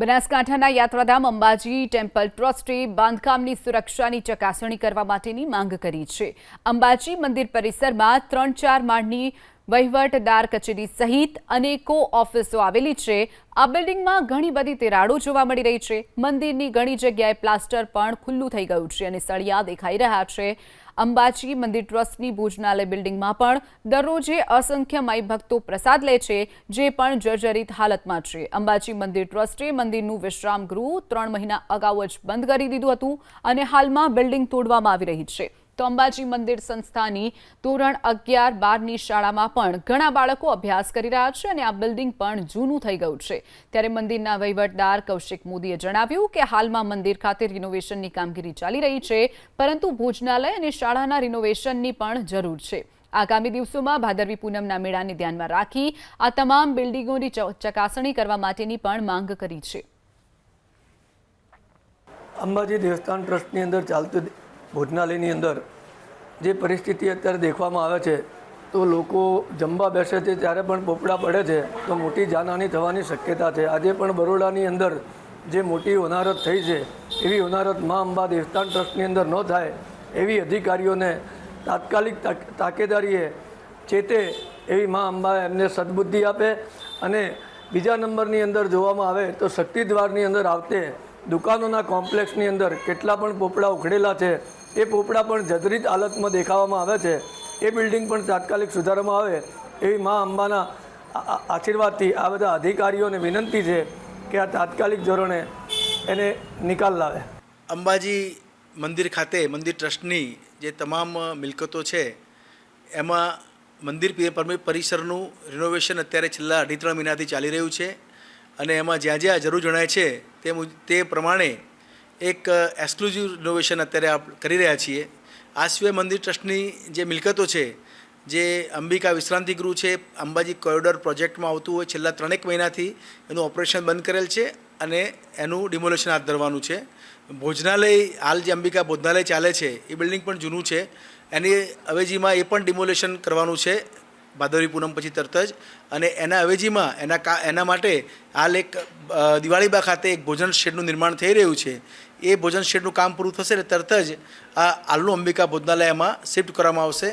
બનાસકાંઠાના યાત્રાધામ અંબાજી ટેમ્પલ ટ્રસ્ટે બાંધકામની સુરક્ષાની ચકાસણી કરવા માટેની માંગ કરી છે. અંબાજી મંદિર પરિસરમાં ત્રણ ચાર માળની વહીવટદાર કચેરી સહિત અનેકો ઓફિસો આવેલી છે. આ બિલ્ડિંગમાં ઘણી બધી તિરાડો જોવા મળી રહી છે. મંદિરની ઘણી જગ્યાએ પ્લાસ્ટર પણ ખુલ્લું થઈ ગયું છે અને સળિયા દેખાઈ રહ્યા છે. અંબાજી મંદિર ટ્રસ્ટની ભોજનાલય બિલ્ડિંગમાં પણ દરરોજે અસંખ્ય માઈ ભક્તો પ્રસાદ લે છે, જે પણ જર્જરિત હાલતમાં છે. અંબાજી મંદિર ટ્રસ્ટે મંદિરનું વિશ્રામ ગૃહ ત્રણ મહિના અગાઉ જ બંધ કરી દીધું હતું અને હાલમાં બિલ્ડિંગ તોડવામાં આવી રહી છે. તો અંબાજી મંદિર સંસ્થાની ધોરણ અગિયાર બારની શાળામાં પણ ઘણા બાળકો અભ્યાસ કરી રહ્યા છે અને આ બિલ્ડિંગ પણ જૂનું થઈ ગયું છે. ત્યારે મંદિરના વહીવટદાર કૌશિક મોદીએ જણાવ્યું કે હાલમાં મંદિર ખાતે રિનોવેશનની કામગીરી ચાલી રહી છે, પરંતુ ભોજનાલય અને શાળાના રિનોવેશનની પણ જરૂર છે. આગામી દિવસોમાં ભાદરવી પૂનમના મેળાને ધ્યાનમાં રાખી આ તમામ બિલ્ડિંગોની ચકાસણી કરવા માટેની પણ માંગ કરી છે. અંબાજી દેવસ્થાન ટ્રસ્ટની અંદર ચાલતું ભોજનાલયની અંદર જે પરિસ્થિતિ અત્યારે દેખવામાં આવે છે, તો લોકો જમવા બેસે છે, ત્યારે પણ પોપડા પડે છે, તો મોટી જાનહાની થવાની શક્યતા છે. આજે પણ બરોડાની અંદર જે મોટી હોનારત થઈ છે, એવી હોનારત મા અંબા દેવસ્થાન ટ્રસ્ટની અંદર ન થાય, એવી અધિકારીઓને તાત્કાલિક તાકેદારીએ ચેતે એવી મા અંબા એમને સદબુદ્ધિ આપે અને બીજા નંબરની અંદર જોવામાં આવે, તો શક્તિ દ્વારની અંદર આવતે દુકાનોના કોમ્પ્લેક્સની અંદર કેટલા પણ પોપડા ઉખડેલા છે, એ પોપડા પણ જજરીત હાલતમાં દેખાવામાં આવે છે. એ બિલ્ડિંગ પણ તાત્કાલિક સુધારવામાં આવે એવી મા અંબાના આશીર્વાદથી આ બધા અધિકારીઓને વિનંતી છે કે આ તાત્કાલિક ધોરણે એને નિકાલ લાવે. અંબાજી મંદિર ખાતે, મંદિર ટ્રસ્ટની જે તમામ મિલકતો છે, એમાં મંદિર પરિસરનું રિનોવેશન અત્યારે છેલ્લા અઢી ત્રણ મહિનાથી ચાલી રહ્યું છે. અને એમાં જ્યાં જ્યાં જરૂર જણાય છે, તે તે પ્રમાણે એક એક્સક્લુઝિવ ઇનોવેશન અત્યારે આપ, કરી રહ્યા છીએ. આ સિવાય મંદિર ટ્રસ્ટની જે મિલકતો છે, જે અંબિકા વિશ્રાંતિ ગૃહ છે, અંબાજી કોરિડોર પ્રોજેક્ટમાં આવતું હોય, છેલ્લા ત્રણેક મહિનાથી એનું ઓપરેશન બંધ કરેલ છે અને એનું ડિમોલેશન હાથ ધરવાનું છે. ભોજનાલય, હાલ જે અંબિકા ભોજનાલય ચાલે છે, એ બિલ્ડિંગ પણ જૂનું છે. એની અવેજીમાં એ પણ ડિમોલેશન કરવાનું છે. ભાદરવી પૂનમ પછી તરત જ. અને એના અવેજીમાં, એના કા, એના માટે હાલ એક દિવાળીબા ખાતે એક ભોજન શેડનું નિર્માણ થઈ રહ્યું છે. એ ભોજન શેડનું કામ પૂરું થશે એટલે તરત જ આ હાલનું અંબિકા ભોજનાલયમાં શિફ્ટ કરવામાં આવશે.